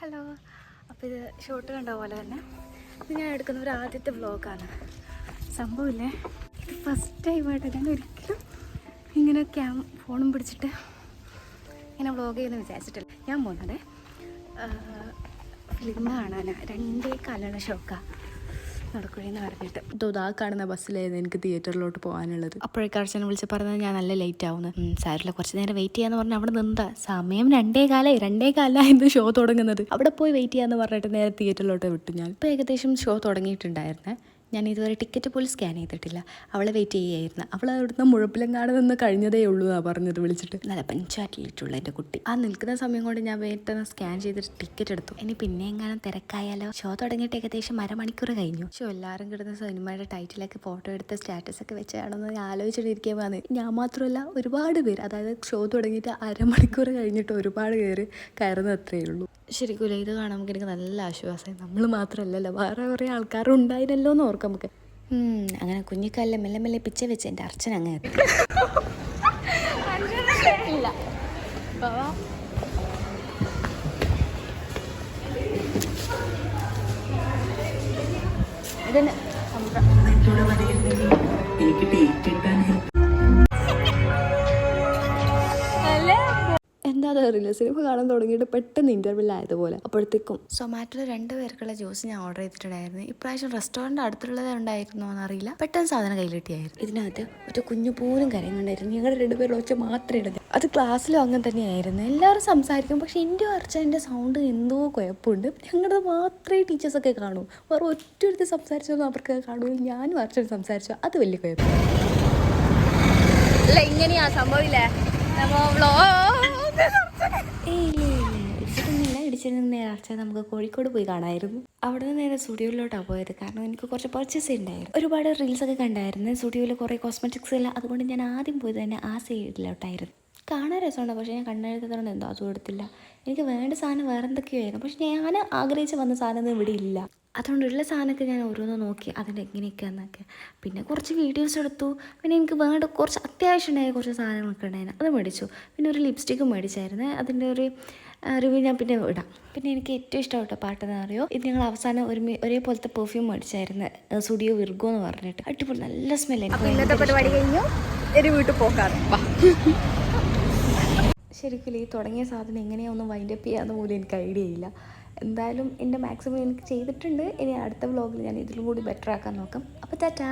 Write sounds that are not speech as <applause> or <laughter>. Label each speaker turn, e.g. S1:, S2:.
S1: Hello. അപ്പോൾ ഇത് shot കണ്ട പോലെ തന്നെ ഇത് ഞാൻ എടുക്കുന്ന ഒരു ആദ്യത്തെ വ്ളോഗാണ് സംഭവമില്ലേ? ഇത് ഫസ്റ്റ് ടൈമായിട്ട് ഞാൻ ഒരിക്കലും ഇങ്ങനെ ക്യാം ഫോണും പിടിച്ചിട്ട് ഇങ്ങനെ വ്ളോഗ് ചെയ്യുന്നത് വിചാരിച്ചിട്ടില്ല. ഞാൻ പോകുന്നത് ഫിലിം കാണാനാണ് രണ്ടേ കാലാണ് ഷോക്കാണ് നടക്കുഴിന്ന് പറഞ്ഞിട്ട്
S2: ഇതോ ആ കാണുന്ന ബസ്സിലായിരുന്നു എനിക്ക് തിയേറ്ററിലോട്ട് പോകാനുള്ളത്.
S1: അപ്പോഴേക്കും അർച്ചനെ വിളിച്ച് പറഞ്ഞത് ഞാൻ നല്ല ലേറ്റ് ആവുന്നു. സാരില്ല കുറച്ച് നേരം വെയിറ്റ് ചെയ്യാന്ന് പറഞ്ഞാൽ അവിടെ നിന്നാ സമയം രണ്ടേ കാലേ രണ്ടേ കാലായിരുന്നു ഷോ തുടങ്ങുന്നത്. അവിടെ പോയി വെയിറ്റ് ചെയ്യാന്ന് പറഞ്ഞിട്ട് നേരെ തിയേറ്ററിലോട്ട് വിട്ടു ഞാൻ. ഇപ്പോൾ ഏകദേശം ഷോ തുടങ്ങിയിട്ടുണ്ടായിരുന്നേ. ഞാൻ ഇതുവരെ ടിക്കറ്റ് പോലും സ്കാൻ ചെയ്തിട്ടില്ല. അവളെ വെയിറ്റ് ചെയ്യായിരുന്നു അവൾ അവിടുന്ന് മുഴപ്പിലങ്ങാട് നിന്ന് കഴിഞ്ഞതേ ഉള്ളൂ എന്നാണ് പറഞ്ഞത് വിളിച്ചിട്ട്. നല്ല പഞ്ചാറ്റിയിട്ടുള്ള എന്റെ കുട്ടി. ആ നിൽക്കുന്ന സമയം കൊണ്ട് ഞാൻ വേട്ടന്ന് സ്കാൻ ചെയ്തിട്ട് ടിക്കറ്റ് എടുത്തു. ഇനി പിന്നെ എങ്ങാനും തിരക്കായാലോ? ഷോ തുടങ്ങിയിട്ട് ഏകദേശം അരമണിക്കൂർ കഴിഞ്ഞു. ഷോ എല്ലാവരും കിടന്ന സിനിമയുടെ ടൈറ്റിലൊക്കെ ഫോട്ടോ എടുത്ത് സ്റ്റാറ്റസ് ഒക്കെ വെച്ചാണെന്ന് ഞാൻ ആലോചിച്ചിട്ടിരിക്കാൻ വന്നത് ഞാൻ മാത്രമല്ല ഒരുപാട് പേര് അതായത് ഷോ തുടങ്ങിയിട്ട് അരമണിക്കൂർ കഴിഞ്ഞിട്ട് ഒരുപാട് പേര് കയറുന്ന അത്രയേ ഉള്ളൂ. ശരിക്കും ഇത് കാണുമ്പോൾ എനിക്ക് നല്ല ആശ്വാസമായി. നമ്മൾ മാത്രമല്ലല്ലോ വേറെ കുറേ ആൾക്കാരും ഉണ്ടായിരുന്നല്ലോ എന്ന് ഓർക്കാം നമുക്ക്. അങ്ങനെ കുഞ്ഞിക്കാലിലെ മെല്ലെ മെല്ലെ പിച്ച വെച്ച് എന്റെ അർച്ചന അങ്ങ് ഇല്ല
S2: എനിക്ക് ടിക്കറ്റ്
S1: എന്താ അറിയില്ല സിനിമ കാണാൻ തുടങ്ങിയിട്ട് പെട്ടെന്ന് ഇന്റർവെൽ ആയതുപോലെ അപ്പോഴത്തേക്കും സൊമാറ്റോയിൽ രണ്ട് പേർക്കുള്ള ജ്യൂസ് ഞാൻ ഓർഡർ ചെയ്തിട്ടുണ്ടായിരുന്നു. ഇപ്രാവശ്യം റെസ്റ്റോറന്റ് അടുത്തുള്ളത് ഉണ്ടായിരുന്നോ എന്നറിയില്ല. പെട്ടെന്ന് സാധനം കയ്യിലിട്ടിയായിരുന്നു. ഇതിനകത്ത് ഒരു കുഞ്ഞു പോലും കരയുന്നുണ്ടായിരുന്നു ഞങ്ങളുടെ രണ്ടുപേരുടെ ഒച്ച മാത്രമേ ഇടുന്നത്. അത് ക്ലാസ്സിലും അങ്ങനെ തന്നെയായിരുന്നു. എല്ലാവരും സംസാരിക്കും. പക്ഷേ എന്റെ അർച്ചന്റെ സൗണ്ട് എന്തോ കുഴപ്പമുണ്ട്. ഞങ്ങളുടെ മാത്രമേ ടീച്ചേഴ്സൊക്കെ കാണൂ. വേറെ ഒറ്റ അടുത്ത് സംസാരിച്ചൊന്നും അവർക്ക് കാണൂ ഞാനും അർച്ചൻ സംസാരിച്ചു. അത് വലിയ
S3: കുഴപ്പമില്ല ഇങ്ങനെയാ സംഭവില്ലേ
S1: നമ്മളോ ഇടിച്ചിട്ടൊന്നുമില്ല നമുക്ക് കോഴിക്കോട് പോയി കാണായിരുന്നു. അവിടെ നിന്ന് നേരെ സ്റ്റുഡിയോയിലോട്ടാണ് പോയത്. കാരണം എനിക്ക് കുറച്ച് പർച്ചേസ് ഉണ്ടായിരുന്നു. ഒരുപാട് റീൽസ് ഒക്കെ കണ്ടായിരുന്നു. സ്റ്റുഡിയോയിൽ കുറേ കോസ്മെറ്റിക്സ് എല്ലാം. അതുകൊണ്ട് ഞാൻ ആദ്യം പോയത് തന്നെ ആ സൈഡിലോട്ടായിരുന്നു കാണാൻ രസമുണ്ട്. പക്ഷേ ഞാൻ കണ്ണെഴുതുന്നതുകൊണ്ട് എന്തോ അതും എടുത്തില്ല. എനിക്ക് വേണ്ട സാധനം വേറെ എന്തൊക്കെയോ ആയിരുന്നു. പക്ഷെ ഞാൻ ആഗ്രഹിച്ച് വന്ന സാധനം ഇവിടെ ഇല്ല. അതുകൊണ്ടുള്ള സാധനമൊക്കെ ഞാൻ ഓരോന്ന് നോക്കി അതിന്റെ എങ്ങനെയൊക്കെയാണെന്നൊക്കെ പിന്നെ കുറച്ച് വീഡിയോസ് എടുത്തു. പിന്നെ എനിക്ക് വേണ്ട കുറച്ച് അത്യാവശ്യം ഉണ്ടായ കുറച്ച് സാധനങ്ങളൊക്കെ ഉണ്ടായിരുന്നു. അത് മേടിച്ചു. പിന്നെ ഒരു ലിപ്സ്റ്റിക്കും മേടിച്ചായിരുന്നു. അതിന്റെ ഒരു റിവ്യൂ ഞാൻ പിന്നെ ഇടാം. പിന്നെ എനിക്ക് ഏറ്റവും ഇഷ്ടപ്പെട്ട പാട്ടെന്ന് പറയുമോ? ഇത് ഞങ്ങൾ അവസാനം ഒരു ഒരേപോലത്തെ പെർഫ്യൂം മേടിച്ചായിരുന്നു. സുഡിയോ വിർഗോ എന്ന് പറഞ്ഞിട്ട്. അടിപൊളി നല്ല സ്മെല്ല്
S3: ഇന്നത്തെ പരിപാടി കഴിഞ്ഞു. ഒരു വീട്ടിൽ പോക്കാറ്. <laughs>
S1: ശരിക്കും ഈ തുടങ്ങിയ സാധനം എങ്ങനെയാ വൈൻഡ് വൈൻഡപ്പ് ചെയ്യാന്ന് പോലും എനിക്ക് ഐഡിയ ഇല്ല. എന്തായാലും എന്റെ മാക്സിമം എനിക്ക് ചെയ്തിട്ടുണ്ട്. ഇനി അടുത്ത വ്ളോഗിൽ ഞാൻ ഇതിലും കൂടി ബെറ്റർ ആക്കാൻ നോക്കാം. അപ്പോൾ ടാറ്റാ.